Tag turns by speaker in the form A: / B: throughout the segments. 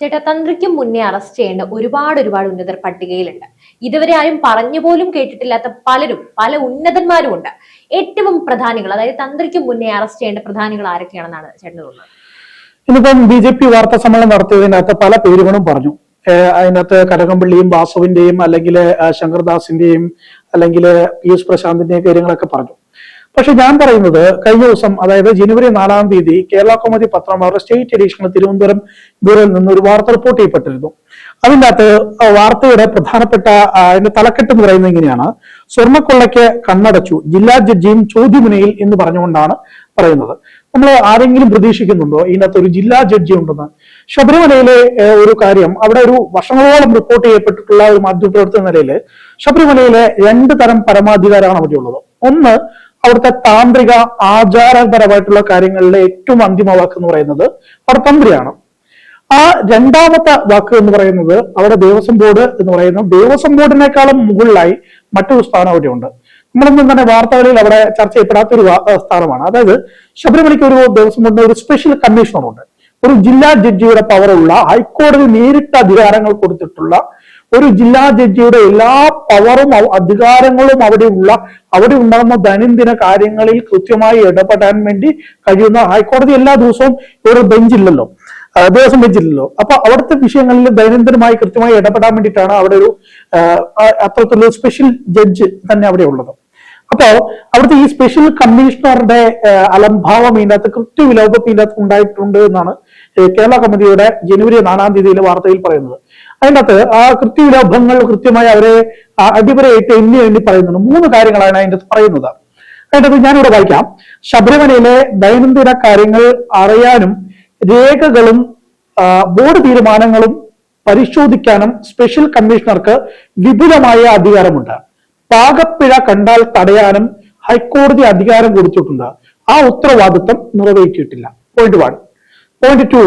A: ചേട്ടാ തന്ത്രിക്കും മുന്നേ അറസ്റ്റ് ചെയ്യേണ്ട ഒരുപാട് ഒരുപാട് ഉന്നതർ പട്ടികയിലുണ്ട്. ഇതുവരെ ആരും പറഞ്ഞു പോലും കേട്ടിട്ടില്ലാത്ത പലരും പല ഉന്നതന്മാരും ഉണ്ട് ഏറ്റവും പ്രധാനികൾ അതായത് തന്ത്രിക്കും മുന്നേ അറസ്റ്റ് ചെയ്യേണ്ട പ്രധാനികൾ ആരൊക്കെയാണെന്നാണ് ചേട്ടന് തോന്നുന്നത്?
B: ഇന്നിപ്പം ബി ജെ പി വാർത്താ സമ്മേളനം നടത്തിയതിനകത്ത് പല പേരുകളും പറഞ്ഞു. അതിനകത്ത് കടകംപള്ളിയും വാസുവിന്റെയും അല്ലെങ്കിൽ ശങ്കർദാസിന്റെയും അല്ലെങ്കിൽ പീയൂഷ് പ്രശാന്തിന്റെയും കാര്യങ്ങളൊക്കെ പറഞ്ഞു. പക്ഷെ ഞാൻ പറയുന്നത് കഴിഞ്ഞ ദിവസം അതായത് ജനുവരി നാലാം തീയതി കേരള കോമതി പത്രം അവരുടെ സ്റ്റേറ്റ് എഡീഷനിൽ തിരുവനന്തപുരം ബ്യൂറോയിൽ നിന്ന് ഒരു വാർത്ത റിപ്പോർട്ട് ചെയ്യപ്പെട്ടിരുന്നു. അതിന്റെ അകത്ത് വാർത്തയുടെ പ്രധാനപ്പെട്ട അതിന്റെ തലക്കെട്ട് എന്ന് പറയുന്നത് ഇങ്ങനെയാണ്. സ്വർണക്കൊള്ളയ്ക്ക് കണ്ണടച്ചു. ജില്ലാ ജഡ്ജിയും ചോദ്യമുനയിൽ എന്ന് പറഞ്ഞുകൊണ്ടാണ് പറയുന്നത്. നമ്മൾ ആരെങ്കിലും പ്രതീക്ഷിക്കുന്നുണ്ടോ? ഇതിനകത്ത് ഒരു ജില്ലാ ജഡ്ജി ഉണ്ടെന്ന്. ശബരിമലയിലെ ഒരു കാര്യം അവിടെ ഒരു വർഷങ്ങളോളം റിപ്പോർട്ട് ചെയ്യപ്പെട്ടിട്ടുള്ള ഒരു മാധ്യമപ്രവർത്തന നിലയിൽ ശബരിമലയിലെ രണ്ട് തരം പരമാധികാരമാണ് അവിടെയുള്ളത്. ഒന്ന് അവിടുത്തെ താന്ത്രിക ആചാരപരമായിട്ടുള്ള കാര്യങ്ങളിലെ ഏറ്റവും അന്തിമ വാക്ക് എന്ന് പറയുന്നത് അവിടെ തന്ത്രിയാണ് ആ രണ്ടാമത്തെ വാക്ക് എന്ന് പറയുന്നത് അവിടെ ദേവസ്വം ബോർഡ് എന്ന് പറയുന്നത് ദേവസ്വം ബോർഡിനേക്കാളും മുകളിലായി മറ്റൊരു സ്ഥാനം അവിടെയുണ്ട്. നമ്മളൊന്നും തന്നെ വാർത്തകളിൽ അവിടെ ചർച്ച ചെയ്യപ്പെടാത്ത ഒരു സ്ഥാനമാണ്. അതായത് ശബരിമലയ്ക്ക് ഒരു ദേവസ്വം ബോർഡിന് ഒരു സ്പെഷ്യൽ കമ്മീഷണറുണ്ട് ഒരു ജില്ലാ ജഡ്ജിയുടെ പവറുള്ള ഹൈക്കോടതി നേരിട്ട് അധികാരങ്ങൾ കൊടുത്തിട്ടുള്ള ഒരു ജില്ലാ ജഡ്ജിയുടെ എല്ലാ പവറും അധികാരങ്ങളും അവിടെയുള്ള അവിടെ ഉണ്ടാകുന്ന ദൈനംദിന കാര്യങ്ങളിൽ കൃത്യമായി ഇടപെടാൻ വേണ്ടി കഴിയുന്ന ഹൈക്കോടതി എല്ലാ ദിവസവും ഒരു ബെഞ്ചില്ലല്ലോ ദിവസം ബെഞ്ചില്ലല്ലോ അപ്പൊ അവിടുത്തെ വിഷയങ്ങളിൽ ദൈനംദിനമായി കൃത്യമായി ഇടപെടാൻ വേണ്ടിയിട്ടാണ് അവിടെ ഒരു അത്തരത്തിലുള്ള സ്പെഷ്യൽ ജഡ്ജ് തന്നെ അവിടെ ഉള്ളത്. അപ്പോ അവിടുത്തെ ഈ സ്പെഷ്യൽ കമ്മീഷണറുടെ അലംഭാവം ഇതിനകത്ത് കൃത്യവിലോപം ഇതിനകത്ത് ഉണ്ടായിട്ടുണ്ട് എന്നാണ് കേരള കമ്മിറ്റിയുടെ ജനുവരി നാലാം തീയതിയിലെ വാർത്തയിൽ പറയുന്നത്. അതിനകത്ത് ആ കൃത്യവിലോപങ്ങൾ കൃത്യമായി അവരെ അടിപൊളിയായിട്ട് എണ്ണി എണ്ണി പറയുന്നുണ്ട്. മൂന്ന് കാര്യങ്ങളാണ് അതിന്റെ അകത്ത് പറയുന്നത്. അതിനകത്ത് ഞാനിവിടെ വായിക്കാം. ശബരിമലയിലെ ദൈനംദിന കാര്യങ്ങൾ അറിയാനും രേഖകളും ബോർഡ് തീരുമാനങ്ങളും പരിശോധിക്കാനും സ്പെഷ്യൽ കമ്മീഷണർക്ക് വിപുലമായ അധികാരമുണ്ട്. പാകപ്പിഴ കണ്ടാൽ തടയാനും ഹൈക്കോടതി അധികാരം കൊടുത്തിട്ടുണ്ട്. ആ ഉത്തരവാദിത്വം നിറവേറ്റിയിട്ടില്ല. പോയിന്റ് വൺ പോയിന്റ് ടു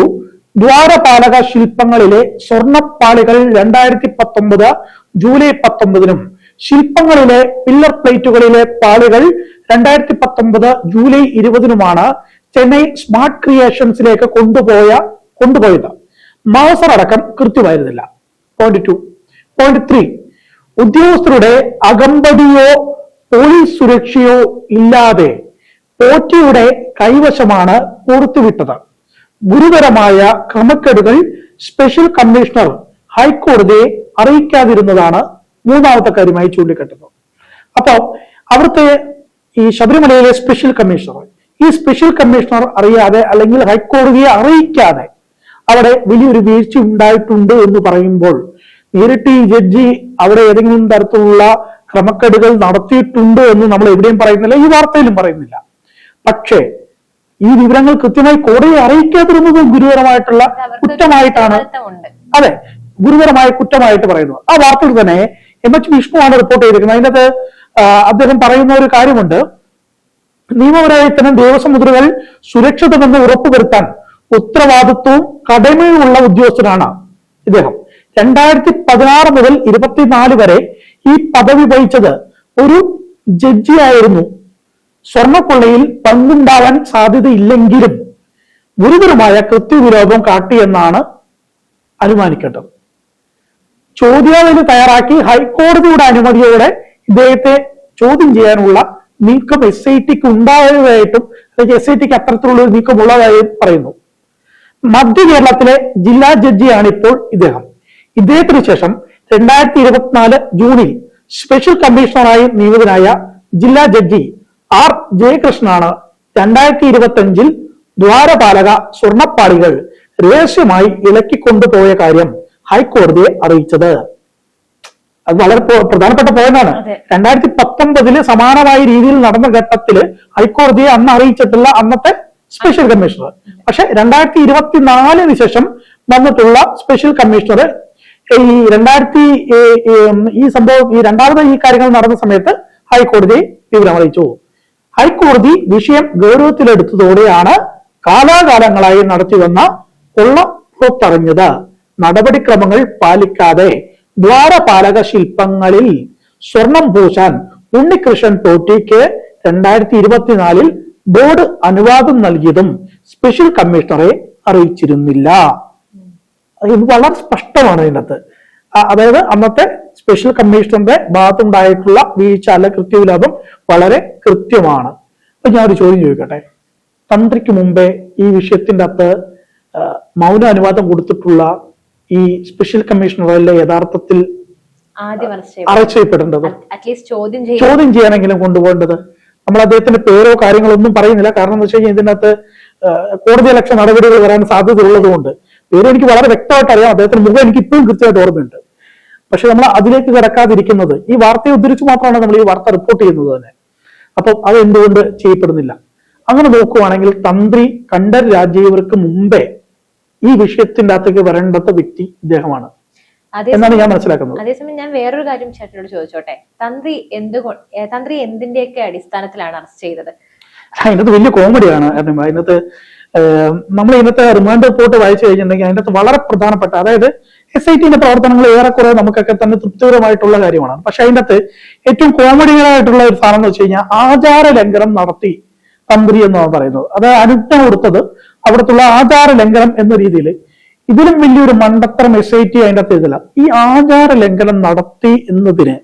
B: ദ്വാരപാലക ശില്പങ്ങളിലെ സ്വർണപ്പാളികൾ രണ്ടായിരത്തി പത്തൊമ്പത് ജൂലൈ പത്തൊമ്പതിനും ശില്പങ്ങളിലെ പില്ലർ പ്ലേറ്റുകളിലെ പാളികൾ രണ്ടായിരത്തി പത്തൊമ്പത് ജൂലൈ ഇരുപതിനുമാണ് ചെന്നൈ സ്മാർട്ട് ക്രിയേഷൻസിലേക്ക് കൊണ്ടുപോയ കൊണ്ടുപോയത്. മാസർ അടക്കം കൃത്യമായിരുന്നില്ല. പോയിന്റ് ടു പോയിന്റ് ത്രീ ഉദ്യോഗസ്ഥരുടെ അകമ്പടിയോ പോലീസ് സുരക്ഷയോ ഇല്ലാതെ പോറ്റിയുടെ കൈവശമാണ് കൊടുത്തുവിട്ടത് ഗുരുതരമായ ക്രമക്കേടുകൾ സ്പെഷ്യൽ കമ്മീഷണർ ഹൈക്കോടതിയെ അറിയിക്കാതിരുന്നതാണ് മൂന്നാമത്തെ കാര്യമായി ചൂണ്ടിക്കെട്ടുന്നത്. അപ്പോൾ അവിടുത്തെ ഈ ശബരിമലയിലെ സ്പെഷ്യൽ കമ്മീഷണർ ഈ സ്പെഷ്യൽ കമ്മീഷണർ അറിയാതെ അല്ലെങ്കിൽ ഹൈക്കോടതിയെ അറിയിക്കാതെ അവിടെ വലിയൊരു വീഴ്ച ഉണ്ടായിട്ടുണ്ട് എന്ന് പറയുമ്പോൾ നേരിട്ട് ഈ ജഡ്ജി അവിടെ ഏതെങ്കിലും തരത്തിലുള്ള ക്രമക്കേടുകൾ നടത്തിയിട്ടുണ്ട് എന്ന് നമ്മൾ എവിടെയും പറയുന്നില്ല ഈ വാർത്തയിലും പറയുന്നില്ല. പക്ഷേ ഈ വിവരങ്ങൾ കൃത്യമായി കോടതിയെ അറിയിക്കാതിരുന്നത് ഗുരുതരമായിട്ടുള്ള കുറ്റമായിട്ടാണ്. അതെ ഗുരുതരമായ കുറ്റമായിട്ട് പറയുന്നു. ആ വാർത്തയിൽ തന്നെ എം. എച്ച്. വിഷ്ണുവാണ് റിപ്പോർട്ട് ചെയ്തിരിക്കുന്നത്. അതിനകത്ത് അദ്ദേഹം പറയുന്ന ഒരു കാര്യമുണ്ട്. നിയമപരമായി തന്നെ ദേവസ്വം മുദ്രകൾ സുരക്ഷിതമെന്ന് ഉറപ്പുവരുത്താൻ ഉത്തരവാദിത്വവും കടമയുമുള്ള ഉദ്യോഗസ്ഥനാണ് ഇദ്ദേഹം. രണ്ടായിരത്തി പതിനാറ് മുതൽ ഇരുപത്തിനാല് വരെ ഈ പദവി വഹിച്ചത് ഒരു ജഡ്ജിയായിരുന്നു സ്വർണക്കൊള്ളയിൽ പങ്കുണ്ടാവാൻ സാധ്യതയില്ലെങ്കിലും ഗുരുതരമായ കൃത്യവിരോധം കാട്ടിയെന്നാണ് അനുമാനിക്കേണ്ടത്. ചോദ്യാവലി തയ്യാറാക്കി ഹൈക്കോടതിയുടെ അനുമതിയോടെ ഇദ്ദേഹത്തെ ചോദ്യം ചെയ്യാനുള്ള നീക്കം എസ് ഐ ടിക്ക് ഉണ്ടായതായിട്ടും അല്ലെങ്കിൽ എസ് ഐ ടിക്ക് അത്തരത്തിലുള്ള നീക്കം ഉള്ളതായും പറയുന്നു. മധ്യ കേരളത്തിലെ ജില്ലാ ജഡ്ജിയാണ് ഇപ്പോൾ ഇദ്ദേഹം. ഇദ്ദേഹത്തിന് ശേഷം രണ്ടായിരത്തി ഇരുപത്തിനാല് ജൂണിൽ സ്പെഷ്യൽ കമ്മീഷണറായി നിയമിതനായ ജില്ലാ ജഡ്ജി ആർ ജയകൃഷ്ണനാണ്. രണ്ടായിരത്തി ഇരുപത്തി അഞ്ചിൽ ദ്വാരപാലക സ്വർണപ്പാളികൾ രഹസ്യമായി ഇളക്കിക്കൊണ്ടുപോയ കാര്യം ഹൈക്കോടതിയെ അറിയിച്ചത്. അത് വളരെ പ്ര- പ്രധാനപ്പെട്ട പോയിന്റാണ്. രണ്ടായിരത്തി പത്തൊമ്പതിൽ സമാനമായ രീതിയിൽ നടന്ന ഘട്ടത്തിൽ ഹൈക്കോടതിയെ അന്ന് അറിയിച്ചിട്ടുള്ള അന്നത്തെ സ്പെഷ്യൽ കമ്മീഷണർ പക്ഷെ രണ്ടായിരത്തി ഇരുപത്തിനാലിന് ശേഷം വന്നിട്ടുള്ള സ്പെഷ്യൽ കമ്മീഷണർ ഈ രണ്ടായിരത്തി ഈ- സംഭവം ഈ രണ്ടാമത് ഈ കാര്യങ്ങൾ നടന്ന സമയത്ത് ഹൈക്കോടതിയെ വിവരം അറിയിച്ചു. ഹൈക്കോടതി വിഷയം ഗൗരവത്തിലെടുത്തതോടെയാണ് കാലാകാലങ്ങളായി നടത്തിവന്ന കൊള്ള പുറത്തറിഞ്ഞത്. നടപടിക്രമങ്ങൾ പാലിക്കാതെ ദ്വാരപാലക ശില്പങ്ങളിൽ സ്വർണം പൂശാൻ ഉണ്ണികൃഷ്ണൻ തോട്ടിക്ക് രണ്ടായിരത്തി ഇരുപത്തിനാലിൽ ബോർഡ് അനുവാദം നൽകിയതും സ്പെഷ്യൽ കമ്മീഷണറെ അറിയിച്ചിരുന്നില്ല. ഇത് വളരെ സ്പഷ്ടമാണ് ഇതിനകത്ത്. അതായത് അന്നത്തെ സ്പെഷ്യൽ കമ്മീഷണറുടെ ഭാഗത്തുണ്ടായിട്ടുള്ള വീഴ്ച അല്ല കൃത്യവിലാപം വളരെ കൃത്യമാണ്. അപ്പൊ ഞാൻ ഒരു ചോദ്യം ചോദിക്കട്ടെ? തന്ത്രിക്ക് മുമ്പേ ഈ വിഷയത്തിന്റെ അകത്ത് മൗന അനുവാദം കൊടുത്തിട്ടുള്ള ഈ സ്പെഷ്യൽ കമ്മീഷണറല്ലേ യഥാർത്ഥത്തിൽ ചെയ്യപ്പെടേണ്ടത്
A: ചോദ്യം ചെയ്യും
B: ചോദ്യം ചെയ്യാനെങ്കിലും കൊണ്ടുപോകേണ്ടത്. നമ്മൾ അദ്ദേഹത്തിന്റെ പേരോ കാര്യങ്ങളോ ഒന്നും പറയുന്നില്ല. കാരണം എന്താ വെച്ച് കഴിഞ്ഞാൽ ഇതിനകത്ത് കോടതി ലക്ഷ നടപടികൾ വരാൻ സാധ്യതയുള്ളത് കൊണ്ട് പേര് എനിക്ക് വളരെ വ്യക്തമായിട്ട് അറിയാം. അദ്ദേഹത്തിന്റെ മുഖം എനിക്ക് ഇപ്പോഴും കൃത്യമായിട്ട് ഓർമ്മയുണ്ട്. പക്ഷെ നമ്മൾ അതിലേക്ക് കിടക്കാതിരിക്കുന്നത് ഈ വാർത്തയെ ഉദ്ധരിച്ച് മാത്രമാണ് നമ്മൾ ഈ വാർത്ത റിപ്പോർട്ട് ചെയ്യുന്നത് തന്നെ. അപ്പം അത് എന്തുകൊണ്ട് ചെയ്യപ്പെടുന്നില്ല? അങ്ങനെ നോക്കുവാണെങ്കിൽ തന്ത്രി കണ്ഠർ രാജീവർക്ക് മുമ്പേ ഈ വിഷയത്തിന്റെ അകത്തേക്ക് വരേണ്ടത് വ്യക്തി ഇദ്ദേഹമാണ്. എന്നാണ് ഞാൻ മനസ്സിലാക്കുന്നത്.
A: അതേസമയം ഞാൻ വേറൊരു കാര്യം ചേട്ടനോട് ചോദിച്ചോട്ടെ? തന്ത്രി എന്തുകൊണ്ട് തന്ത്രി എന്തിന്റെയൊക്കെ അടിസ്ഥാനത്തിലാണ് അറസ്റ്റ് ചെയ്തത്?
B: അതിനകത്ത് വലിയ കോമഡിയാണ്. കാരണം അതിനകത്ത് നമ്മൾ ഇന്നത്തെ റിമാൻഡ് റിപ്പോർട്ട് വായിച്ചു കഴിഞ്ഞിട്ടുണ്ടെങ്കിൽ അതിനകത്ത് വളരെ പ്രധാനപ്പെട്ട അതായത് എസ് ഐ ടിന്റെ പ്രവർത്തനങ്ങൾ ഏറെക്കുറെ നമുക്കൊക്കെ തന്നെ തൃപ്തികരമായിട്ടുള്ള കാര്യമാണ് പക്ഷെ അതിന്റെ അകത്ത് ഏറ്റവും കോമഡികളായിട്ടുള്ള ഒരു സാധനം എന്ന് വെച്ച് കഴിഞ്ഞാൽ ആചാര ലംഘനം നടത്തി തന്ത്രി എന്നാണ് പറയുന്നത്. അത് അനുജ്ഞ കൊടുത്തത് അവിടത്തുള്ള ആചാര ലംഘനം എന്ന രീതിയിൽ. ഇതിലും വലിയൊരു മണ്ടത്തരം എസ് ഐ ടി അതിന്റെ അകത്ത് ഈ ആചാര ലംഘനം നടത്തി എന്നതിന്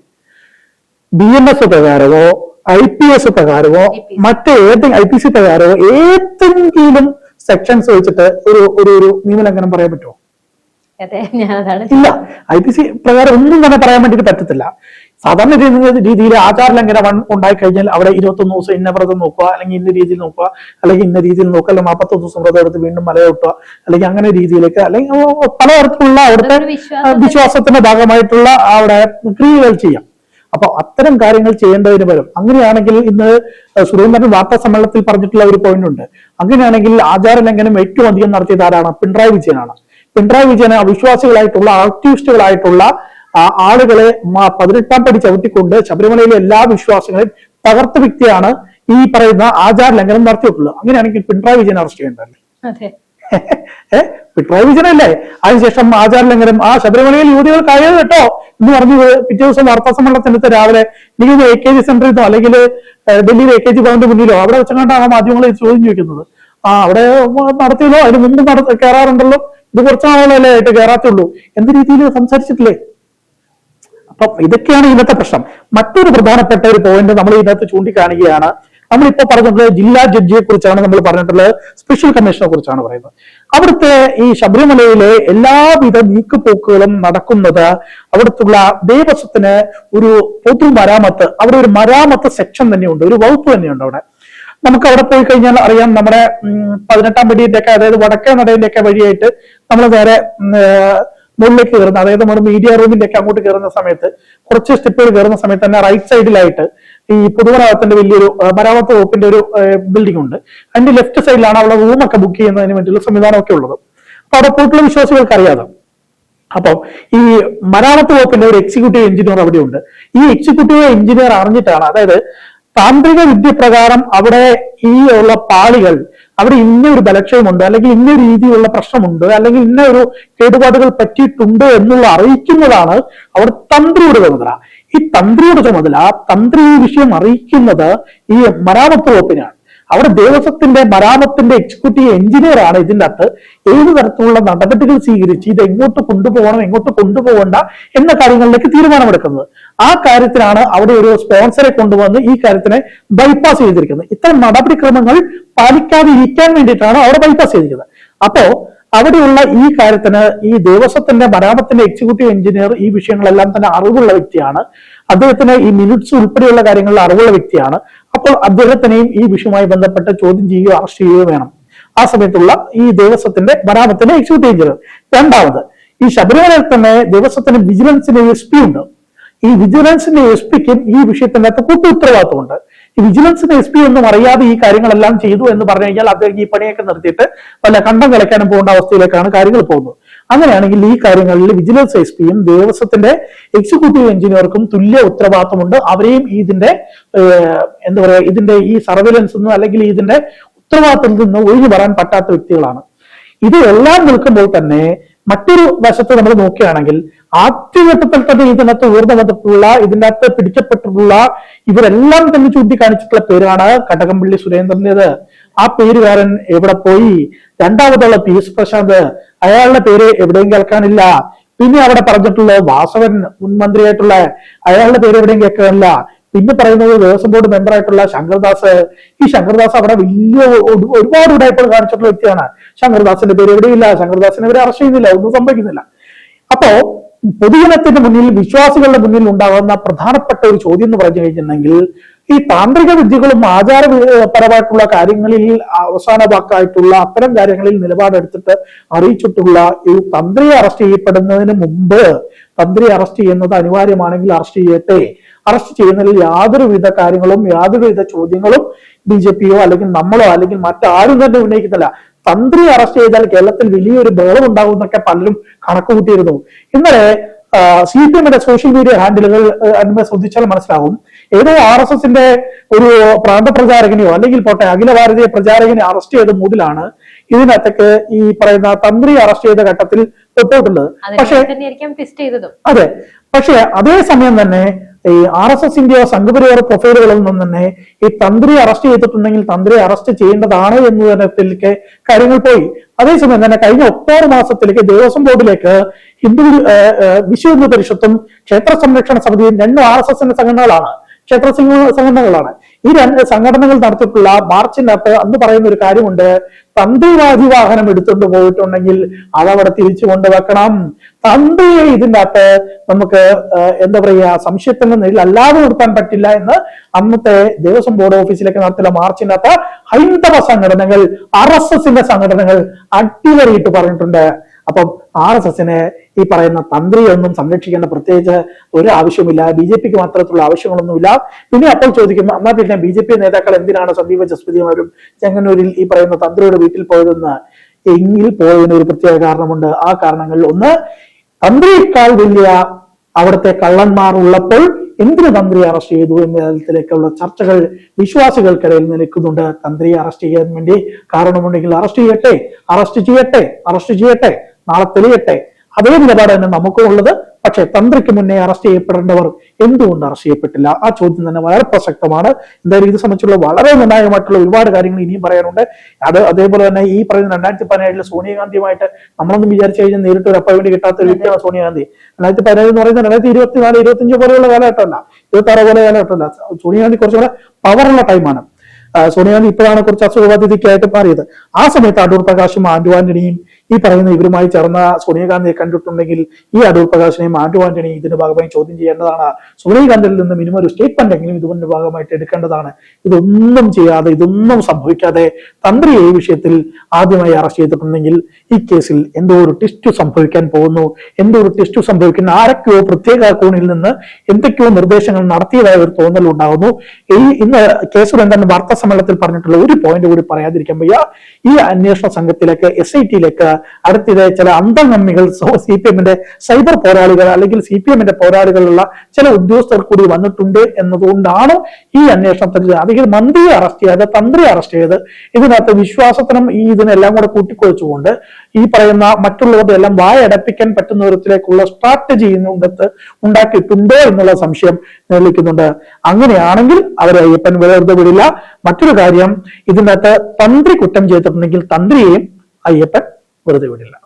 B: ബി എൻ എസ് പ്രകാരമോ ഐ പി എസ് പ്രകാരമോ
A: മറ്റേതെങ്കിലും
B: മറ്റേത് ഐ പി സി പ്രകാരമോ ഏതെങ്കിലും സെക്ഷൻസ് വെച്ചിട്ട് ഒരു ഒരു നിയമലംഘനം പറയാൻ പറ്റുമോ? ഇല്ല. ഐ പി സി പ്രകാരം ഒന്നും തന്നെ പറയാൻ വേണ്ടിയിട്ട് പറ്റത്തില്ല. സാധാരണ രീതി- രീതിയിൽ ആചാര ലംഘനം ഉണ്ടായി കഴിഞ്ഞാൽ അവിടെ ഇരുപത്തൊന്ന് ദിവസം ഇന്ന വ്രതം നോക്കുക അല്ലെങ്കിൽ ഇന്ന രീതിയിൽ നോക്കുക അല്ലെങ്കിൽ ഇന്ന രീതിയിൽ നോക്കുക അല്ലെങ്കിൽ നാൽപ്പത്തൊന്ന് ദിവസം വ്രതം എടുത്ത് വീണ്ടും മല കൂട്ടുക അല്ലെങ്കിൽ അങ്ങനെ രീതിയിലേക്ക് അല്ലെങ്കിൽ പലതരത്തിലുള്ള അവിടുത്തെ വിശ്വാസത്തിന്റെ ഭാഗമായിട്ടുള്ള അവിടെ ക്രിയകൾ ചെയ്യാം. അപ്പൊ അത്തരം കാര്യങ്ങൾ ചെയ്യേണ്ടതിന് വരും അങ്ങനെയാണെങ്കിൽ ഇന്ന് സുരേന്ദ്രൻ വാർത്താ സമ്മേളനത്തിൽ പറഞ്ഞിട്ടുള്ള ഒരു പോയിന്റ് ഉണ്ട്. അങ്ങനെയാണെങ്കിൽ ആചാര ലംഘനം ഏറ്റവും അധികം നടത്തിയത് ആരാണ്? പിണറായി വിജയനാണ്. പിണറായി വിജയന് അവിശ്വാസികളായിട്ടുള്ള ആക്ടിവിസ്റ്റുകളായിട്ടുള്ള ആളുകളെ പതിനെട്ടാം പടി ചവിട്ടിക്കൊണ്ട് ശബരിമലയിലെ എല്ലാ വിശ്വാസങ്ങളെയും തകർത്ത വ്യക്തിയാണ് ഈ പറയുന്ന ആചാര ലംഘനം നടത്തിയിട്ടുള്ളത്. അങ്ങനെയാണെങ്കിൽ പിണറായി വിജയൻ അറസ്റ്റ് ചെയ്യേണ്ടല്ലേ പിണറായി വിജയനല്ലേ? അതിനുശേഷം ആചാര ലംഘനം ആ ശബരിമലയിൽ യുവതികൾ കഴിയത് കേട്ടോ എന്ന് പറഞ്ഞു പിറ്റേ ദിവസം വാർത്താ സമ്മേളനത്തിനടുത്ത് രാവിലെ ഇനി എ കെ ജി സെന്ററിൽ നിന്നോ അല്ലെങ്കിൽ ഡൽഹിയിൽ എ കെ ജി ഭവന്റെ മുന്നിലോ അവിടെ വെച്ചുകൊണ്ടാണ് മാധ്യമങ്ങൾ ചോദ്യം ചോദിക്കുന്നത്. ആ അവിടെ നടത്തിയല്ലോ അതിന് മുമ്പ് നട കയറാറുണ്ടല്ലോ? ഇത് കുറച്ച് നാളുകളല്ലേ ആയിട്ട് കയറാത്തുള്ളൂ എന്ത് രീതിയിൽ സംസാരിച്ചിട്ടില്ലേ? അപ്പം ഇതൊക്കെയാണ് ഇന്നത്തെ പ്രശ്നം. മറ്റൊരു പ്രധാനപ്പെട്ട ഒരു പോയിന്റ് നമ്മൾ ഇതിനകത്ത് ചൂണ്ടിക്കാണിക്കുകയാണ്. നമ്മളിപ്പോ പറഞ്ഞിട്ടുള്ളത് ജില്ലാ ജഡ്ജിയെ കുറിച്ചാണ് നമ്മൾ പറഞ്ഞിട്ടുള്ളത് സ്പെഷ്യൽ കമ്മീഷനെ കുറിച്ചാണ് പറയുന്നത്. അവിടുത്തെ ഈ ശബരിമലയിലെ എല്ലാവിധ നീക്കുപോക്കുകളും നടക്കുന്നത് അവിടുത്തുള്ള ദേവസ്വത്തിന് ഒരു പൊതു മരാമത്ത് അവിടെ ഒരു മരാമത്ത് സെക്ഷൻ തന്നെയുണ്ട് ഒരു വകുപ്പ് തന്നെയുണ്ട് അവിടെ. നമുക്ക് അവിടെ പോയി കഴിഞ്ഞാൽ അറിയാം നമ്മുടെ പതിനെട്ടാം പടിയുടെ ഒക്കെ അതായത് വടക്കേ നടയിന്റെ ഒക്കെ വഴിയായിട്ട് നമ്മൾ നേരെ മുകളിലേക്ക് കയറുന്ന അതായത് നമ്മുടെ മീഡിയ റൂമിന്റെ ഒക്കെ അങ്ങോട്ട് കയറുന്ന സമയത്ത് കുറച്ച് സ്റ്റെപ്പുകൾ കയറുന്ന സമയത്ത് തന്നെ റൈറ്റ് സൈഡിലായിട്ട് ഈ പൊതുമരാമത്തിന്റെ വലിയൊരു മരാമത്ത് വകുപ്പിന്റെ ഒരു ബിൽഡിംഗ് ഉണ്ട്. അതിന്റെ ലെഫ്റ്റ് സൈഡിലാണ് അവിടെ റൂമൊക്കെ ബുക്ക് ചെയ്യുന്നതിന് വേണ്ടിയുള്ള സംവിധാനമൊക്കെ ഉള്ളത്. അപ്പൊ അവിടെ പോയിട്ടുള്ള വിശ്വാസികൾക്ക് അറിയാതെ അപ്പം ഈ മരാമത്ത് വകുപ്പിന്റെ ഒരു എക്സിക്യൂട്ടീവ് എഞ്ചിനീയർ അവിടെ ഉണ്ട്. ഈ എക്സിക്യൂട്ടീവ് എഞ്ചിനീയർ അറിഞ്ഞിട്ടാണ് അതായത് താന്ത്രിക വിദ്യ പ്രകാരം അവിടെ ഈ ഉള്ള പാളികൾ അവിടെ ഇന്ന ഒരു ബലക്ഷയമുണ്ട് അല്ലെങ്കിൽ ഇന്ന രീതിയിലുള്ള പ്രശ്നമുണ്ട് അല്ലെങ്കിൽ ഇന്ന ഒരു കേടുപാടുകൾ പറ്റിയിട്ടുണ്ട് എന്നുള്ള അറിയിക്കുന്നതാണ് അവിടെ തന്ത്രിയുടെ ചുമതല. ഈ തന്ത്രിയുടെ ചുമതല തന്ത്രി ഈ വിഷയം അറിയിക്കുന്നത് ഈ മരാമത്ത് വകുപ്പിനാണ്. അവിടെ ദേവസ്വത്തിന്റെ മരാമത്തിന്റെ എക്സിക്യൂട്ടീവ് എഞ്ചിനീയർ ആണ് ഇതിന്റെ അകത്ത്. ഏത് തരത്തിലുള്ള നടപടികൾ സ്വീകരിച്ച് ഇത് എങ്ങോട്ട് കൊണ്ടുപോകണം എങ്ങോട്ട് കൊണ്ടുപോകണ്ട എന്ന കാര്യങ്ങളിലേക്ക് തീരുമാനമെടുക്കുന്നത്. ആ കാര്യത്തിലാണ് അവിടെ ഒരു സ്പോൺസറെ കൊണ്ടുവന്ന് ഈ കാര്യത്തിനെ ബൈപ്പാസ് ചെയ്തിരിക്കുന്നത്. ഇത്തരം നടപടിക്രമങ്ങൾ പാലിക്കാതെ ഇരിക്കാൻ വേണ്ടിയിട്ടാണ് അവിടെ ബൈപ്പാസ് ചെയ്തിരിക്കുന്നത്. അപ്പോ അവിടെയുള്ള ഈ കാര്യത്തിന് ഈ ദേവസ്വത്തിന്റെ മരാമത്തിന്റെ എക്സിക്യൂട്ടീവ് എഞ്ചിനീയർ ഈ വിഷയങ്ങളെല്ലാം തന്നെ അറിവുള്ള വ്യക്തിയാണ്. അദ്ദേഹത്തിന് ഈ മിനിറ്റ്സ് ഉൾപ്പെടെയുള്ള കാര്യങ്ങളിൽ അറിവുള്ള വ്യക്തിയാണ്. അപ്പോൾ അദ്ദേഹത്തിനെയും ഈ വിഷയവുമായി ബന്ധപ്പെട്ട് ചോദ്യം ചെയ്യുകയോ അറസ്റ്റ് ചെയ്യുകയോ വേണം. ആ സമയത്തുള്ള ഈ ദേവസ്വത്തിന്റെ മരാമത്തിന്റെ എക്സിക്യൂട്ടീവ് എഞ്ചിനീയർ രണ്ടാമത് ഈ ശബരിമലയിൽ തന്നെ ദേവസ്വത്തിന് വിജിലൻസിന്റെ എസ് പി ഉണ്ട്. ഈ വിജിലൻസിന്റെ എസ് പിക്കും ഈ വിഷയത്തിന്റെ അകത്ത് കൂട്ടു ഉത്തരവാദിത്വമുണ്ട്. ഈ വിജിലൻസിന്റെ എസ് പി ഒന്നും അറിയാതെ ഈ കാര്യങ്ങളെല്ലാം ചെയ്തു എന്ന് പറഞ്ഞു കഴിഞ്ഞാൽ അദ്ദേഹം ഈ പണിയൊക്കെ നിർത്തിയിട്ട് വല്ല കണ്ടം കളിക്കാനും പോകേണ്ട അവസ്ഥയിലേക്കാണ് കാര്യങ്ങൾ പോകുന്നത്. അങ്ങനെയാണെങ്കിൽ ഈ കാര്യങ്ങളിൽ വിജിലൻസ് എസ് പിയും ദേവസ്വത്തിന്റെ എക്സിക്യൂട്ടീവ് എഞ്ചിനീയർക്കും തുല്യ ഉത്തരവാദിത്തമുണ്ട്. അവരെയും ഇതിന്റെ എന്താ പറയാ ഇതിന്റെ ഈ സർവേലൻസ് നിന്ന് അല്ലെങ്കിൽ ഇതിന്റെ ഉത്തരവാദിത്തത്തിൽ നിന്ന് ഒഴിഞ്ഞു വരാൻ പറ്റാത്ത വ്യക്തികളാണ്. ഇത് എല്ലാം നിൽക്കുമ്പോൾ തന്നെ മറ്റൊരു വശത്ത് നമ്മൾ നോക്കുകയാണെങ്കിൽ ആദ്യഘട്ടത്തിൽ തന്നെ ഇതിനകത്ത് ഉയർന്നു വന്നിട്ടുള്ള ഇതിന്റെ അകത്ത് പിടിക്കപ്പെട്ടിട്ടുള്ള ഇവരെല്ലാം തന്നെ ചൂണ്ടിക്കാണിച്ചിട്ടുള്ള പേരാണ് കടകംപള്ളി സുരേന്ദ്രന്റേത് ആ പേരുകാരൻ എവിടെ പോയി? രണ്ടാമതുള്ള പി എസ് പ്രശാന്ത്. അയാളുടെ പേര് എവിടെയും കേൾക്കാനില്ല. പിന്നെ അവിടെ പറഞ്ഞിട്ടുള്ള വാസവൻ മുൻമന്ത്രിയായിട്ടുള്ള അയാളുടെ പേര് എവിടെയും കേൾക്കാനില്ല. പിന്നെ പറയുന്നത് ദേവസ്വം ബോർഡ് മെമ്പർ ആയിട്ടുള്ള ശങ്കർദാസ്. ഈ ശങ്കർദാസ് അവിടെ വലിയ ഒരു- ഒരുപാട് ഉടായ്പകൾ കാണിച്ചിട്ടുള്ള വ്യക്തിയാണ്. ശങ്കർദാസിന്റെ പേര് എവിടെയില്ല ശങ്കർദാസിനെ ഇവരെ അറസ്റ്റ് ചെയ്യുന്നില്ല. ഒന്നും സംഭവിക്കുന്നില്ല. അപ്പോ പൊതുജനത്തിന്റെ മുന്നിൽ വിശ്വാസികളുടെ മുന്നിൽ ഉണ്ടാകുന്ന പ്രധാനപ്പെട്ട ഒരു ചോദ്യം എന്ന് പറഞ്ഞു കഴിഞ്ഞിട്ടുണ്ടെങ്കിൽ ഈ താന്ത്രിക വിദ്യകളും ആചാരപരമായിട്ടുള്ള കാര്യങ്ങളിൽ അവസാന വാക്കായിട്ടുള്ള അത്തരം കാര്യങ്ങളിൽ നിലപാടെടുത്തിട്ട് അറിയിച്ചിട്ടുള്ള ഈ തന്ത്രിയെ അറസ്റ്റ് ചെയ്യപ്പെടുന്നതിന് മുമ്പ് തന്ത്രി അറസ്റ്റ് ചെയ്യുന്നത് അനിവാര്യമാണെങ്കിൽ അറസ്റ്റ് ചെയ്യട്ടെ. അറസ്റ്റ് ചെയ്യുന്നതിൽ യാതൊരുവിധ കാര്യങ്ങളും യാതൊരുവിധ ചോദ്യങ്ങളും ബി ജെ പിയോ അല്ലെങ്കിൽ നമ്മളോ അല്ലെങ്കിൽ മറ്റാരും തന്നെ ഉന്നയിക്കുന്നില്ല തന്ത്രി അറസ്റ്റ് ചെയ്താൽ കേരളത്തിൽ വലിയൊരു ബഹളം ഉണ്ടാകും എന്നൊക്കെ പലരും കണക്ക് കൂട്ടിയിരുന്നു ഇന്നലെ സി പി എമ്മിന്റെ സോഷ്യൽ മീഡിയ ഹാൻഡിലുകൾ ശ്രദ്ധിച്ചാൽ മനസ്സിലാവും. ഏതോ ആർ എസ് എസിന്റെ ഒരു പ്രാന്ത പ്രചാരകനെയോ അല്ലെങ്കിൽ പോട്ടെ അഖില ഭാരതീയ പ്രചാരകനെ അറസ്റ്റ് ചെയ്ത മൂടിലാണ് ഇതിനകത്തേക്ക് ഈ പറയുന്ന തന്ത്രി അറസ്റ്റ് ചെയ്ത ഘട്ടത്തിൽ തൊട്ടോട്ടുള്ളത്. പക്ഷേ അതെ പക്ഷേ അതേ സമയം തന്നെ ഈ ആർ എസ് എസിന്റെയോ സംഘപരിവാർ പ്രൊഫൈലുകളിൽ നിന്നും തന്നെ ഈ തന്ത്രി അറസ്റ്റ് ചെയ്തിട്ടുണ്ടെങ്കിൽ തന്ത്രി അറസ്റ്റ് ചെയ്യേണ്ടതാണ് എന്ന് തരത്തിലേക്ക് കാര്യങ്ങൾ പോയി. അതേസമയം തന്നെ കഴിഞ്ഞ ഒക്ടോബർ മാസത്തിലേക്ക് ദേവസ്വം ബോർഡിലേക്ക് ഹിന്ദു വിശ്വ ഹിന്ദു പരിഷത്തും ക്ഷേത്ര സംരക്ഷണ സമിതിയും രണ്ടും ആർ എസ് എസിന്റെ സംഘടനകളാണ് ക്ഷേത്ര സംഘടനകളാണ്. ഈ രണ്ട് സംഘടനകൾ നടത്തിയിട്ടുള്ള മാർച്ചിനകത്ത് അന്ന് പറയുന്ന ഒരു കാര്യമുണ്ട്. തന്ത്രിവാദി വാഹനം എടുത്തുകൊണ്ട് പോയിട്ടുണ്ടെങ്കിൽ അതവിടെ തിരിച്ചു കൊണ്ടുവെക്കണം. തന്ത്രിയെ ഇതിന്റെ അകത്ത് നമുക്ക് എന്താ പറയുക സംശയത്തിന്റെ നിലയിൽ അല്ലാതെ നിർത്താൻ പറ്റില്ല എന്ന് അന്നത്തെ ദേവസ്വം ബോർഡ് ഓഫീസിലേക്ക് നടത്തിയ മാർച്ചിനകത്ത് ഹൈന്ദവ സംഘടനകൾ ആർ എസ് എസിന്റെ സംഘടനകൾ അട്ടിമറിയിട്ട് പറഞ്ഞിട്ടുണ്ട്. അപ്പം ആർ എസ് എസിന് ഈ പറയുന്ന തന്ത്രിയൊന്നും സംരക്ഷിക്കേണ്ട പ്രത്യേകിച്ച് ഒരു ആവശ്യമില്ല ബി ജെ പിക്ക് മാത്രത്തിലുള്ള ആവശ്യങ്ങളൊന്നുമില്ല. പിന്നെ അപ്പോൾ ചോദിക്കും എന്നാൽ പിന്നെ ബി ജെ പി നേതാക്കൾ എന്തിനാണ് സന്ദീപ് ജസ്പതിമാരും ചെങ്ങന്നൂരിൽ ഈ പറയുന്ന തന്ത്രിയുടെ വീട്ടിൽ പോയതെന്ന്? എങ്കിൽ പോയതിന് ഒരു പ്രത്യേക കാരണമുണ്ട്. ആ കാരണങ്ങളിൽ ഒന്ന് തന്ത്രിയേക്കാൾ വലിയ അവിടുത്തെ കള്ളന്മാർ ഉള്ളപ്പോൾ എന്തിനു തന്ത്രിയെ അറസ്റ്റ് ചെയ്തു എന്ന തരത്തിലേക്കുള്ള ചർച്ചകൾ വിശ്വാസികൾക്കിടയിൽ നിൽക്കുന്നുണ്ട്. തന്ത്രിയെ അറസ്റ്റ് ചെയ്യാൻ വേണ്ടി കാരണമുണ്ടെങ്കിൽ അറസ്റ്റ് ചെയ്യട്ടെ അറസ്റ്റ് ചെയ്യട്ടെ അറസ്റ്റ് ചെയ്യട്ടെ നാളെ തെളിയട്ടെ. അതേ നിലപാട് തന്നെ നമുക്കും ഉള്ളത്. പക്ഷേ തന്ത്രിക്ക് മുന്നേ അറസ്റ്റ് ചെയ്യപ്പെടേണ്ടവർ എന്തുകൊണ്ട് അറസ്റ്റ് ചെയ്യപ്പെട്ടില്ല? ആ ചോദ്യം തന്നെ വളരെ പ്രസക്തമാണ്. എന്തായാലും ഇത് സംബന്ധിച്ചുള്ള വളരെ നിർണായകമായിട്ടുള്ള ഒരുപാട് കാര്യങ്ങൾ ഇനിയും പറയാനുണ്ട്. അത് അതേപോലെ തന്നെ ഈ പറയുന്ന രണ്ടായിരത്തി പതിനേഴിൽ സോണിയാഗാന്ധിയുമായിട്ട് നമ്മളൊന്നും വിചാരിച്ചു കഴിഞ്ഞാൽ നേരിട്ട് ഒരു അപ്പോയിന്റ് കിട്ടാത്ത ഒരു വ്യക്തിയാണ് സോണിയാഗാന്ധി. രണ്ടായിരത്തി പതിനേഴ് എന്ന് പറയുന്നത് രണ്ടായിരത്തി ഇരുപത്തിനാല് ഇരുപത്തിയഞ്ച് പോലെയുള്ള കാലഘട്ടമല്ല. ഇരുപത്തി ആറ് പോലെ കാലഘട്ടമല്ല. സോണിയാഗാന്ധി കുറച്ചുകൂടെ പവറുള്ള ടൈമാണ് സോണിയാഗാന്ധി ഇപ്പോഴാണ് കുറച്ച് അസുഖബാധിതയ്ക്കായിട്ട് മാറിയത്. ആ സമയത്ത് അടൂർ പ്രകാശും ആന്റു ആന്റണിയും ഈ പറയുന്ന ഇവരുമായി ചേർന്ന സോണിയാഗാന്ധിയെ കണ്ടിട്ടുണ്ടെങ്കിൽ ഈ അടൂർ പ്രകാശിനെയും ആന്റോ ആന്റണിയും ഇതിന്റെ ഭാഗമായി ചോദ്യം ചെയ്യേണ്ടതാണ്. സോണിയാഗാന്ധിയിൽ നിന്ന് മിനിമം ഒരു സ്റ്റേറ്റ്മെന്റ് എങ്കിലും ഇതിന്റെ ഭാഗമായിട്ട് എടുക്കേണ്ടതാണ്. ഇതൊന്നും ചെയ്യാതെ ഇതൊന്നും സംഭവിക്കാതെ തന്ത്രി ഈ വിഷയത്തിൽ ആദ്യമായി അറസ്റ്റ് ചെയ്തിട്ടുണ്ടെങ്കിൽ ഈ കേസിൽ എന്തോ ഒരു ടെസ്റ്റ് സംഭവിക്കാൻ പോകുന്നു. എന്തോ ഒരു ടെസ്റ്റ് സംഭവിക്കുന്ന ആരൊക്കെയോ പ്രത്യേക കോണിൽ നിന്ന് എന്തൊക്കെയോ നിർദ്ദേശങ്ങൾ നടത്തിയതായ ഒരു തോന്നൽ ഉണ്ടാകുന്നു. ഈ ഇന്ന് കേസ് ബന്ധൻ വാർത്താ സമ്മേളനത്തിൽ പറഞ്ഞിട്ടുള്ള ഒരു പോയിന്റ് കൂടി പറയാതിരിക്കാൻ വയ്യ. ഈ അന്വേഷണ സംഘത്തിലേക്ക് എസ് ഐ ടിയിലേക്ക് അടുത്തിടെ ചില അന്തംഗമ്മികൾ സി പി എമ്മിന്റെ സൈബർ പോരാളികൾ അല്ലെങ്കിൽ സി പി എമ്മിന്റെ പോരാളികളുള്ള ചില ഉദ്യോഗസ്ഥർ കൂടി വന്നിട്ടുണ്ട് എന്നതുകൊണ്ടാണ് ഈ അന്വേഷണത്തിൽ അല്ലെങ്കിൽ മന്ത്രിയെ അറസ്റ്റ് ചെയ്ത് തന്ത്രിയെ അറസ്റ്റ് ചെയ്ത് ഇതിനകത്ത് വിശ്വാസത്തിനും ഈ ഇതിനെല്ലാം കൂടെ കൂട്ടിക്കൊഴിച്ചുകൊണ്ട് ഈ പറയുന്ന മറ്റുള്ളവരുടെ എല്ലാം വായടപ്പിക്കാൻ പറ്റുന്ന തരത്തിലേക്കുള്ള സ്ട്രാറ്റജി ഇന്നത്ത് ഉണ്ടാക്കിയിട്ടുണ്ടോ എന്നുള്ള സംശയം നിലനിൽക്കുന്നുണ്ട്. അങ്ങനെയാണെങ്കിൽ അവരെ അയ്യപ്പൻ വെറുതെ വിടില്ല. മറ്റൊരു കാര്യം ഇതിനകത്ത് തന്ത്രി കുറ്റം ചെയ്തിട്ടുണ്ടെങ്കിൽ തന്ത്രിയെയും അയ്യപ്പൻ വെറുതെ വിടില്ല